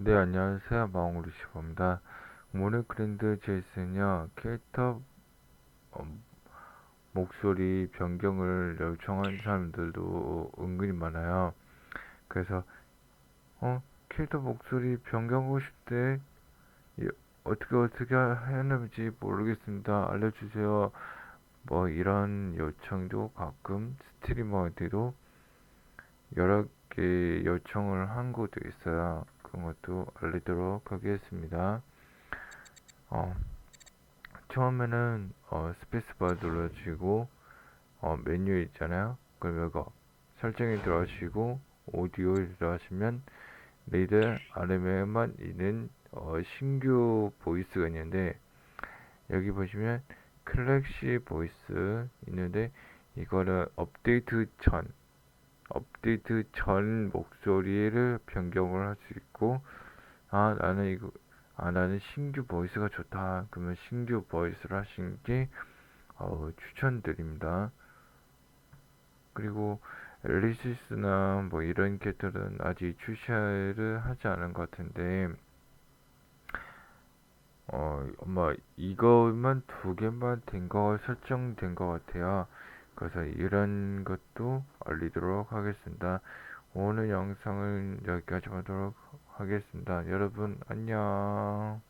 네, 안녕하세요. 마홍루시퍼입니다. 모노크랜드 제이슨요, 캐릭터 어, 목소리 변경을 요청한 사람들도 은근히 많아요. 그래서, 어, 캐릭터 목소리 변경하고 싶대. 이- 어떻게 어떻게 하는지 모르겠습니다. 알려주세요. 뭐 이런 요청도 가끔 스트리머들도 여러 개 요청을 한 것도 있어요. 그런 것도 알리도록 하겠습니다. 어, 처음에는 어, 스페이스바 눌러주시고 어, 메뉴 있잖아요. 그럼 이거 설정에 들어가시고 오디오에 들어가시면 레이더 RM에만 있는 어, 신규 보이스가 있는데 여기 보시면 클래시 보이스 있는데 이거를 업데이트 전 업데이트 전 목소리를 변경을 할 수 있고 아 나는 이거 아 나는 신규 보이스가 좋다. 그러면 신규 보이스를 하시는 게 어, 추천드립니다. 그리고 엘리시스나 뭐 이런 캐릭터는 아직 출시를 하지 않은 것 같은데 어 아마 이것만 두 개만 된 거 설정된 것 같아요 그래서 이런 것도 알리도록 하겠습니다. 오늘 영상은 여기까지 하도록 하겠습니다. 여러분 안녕.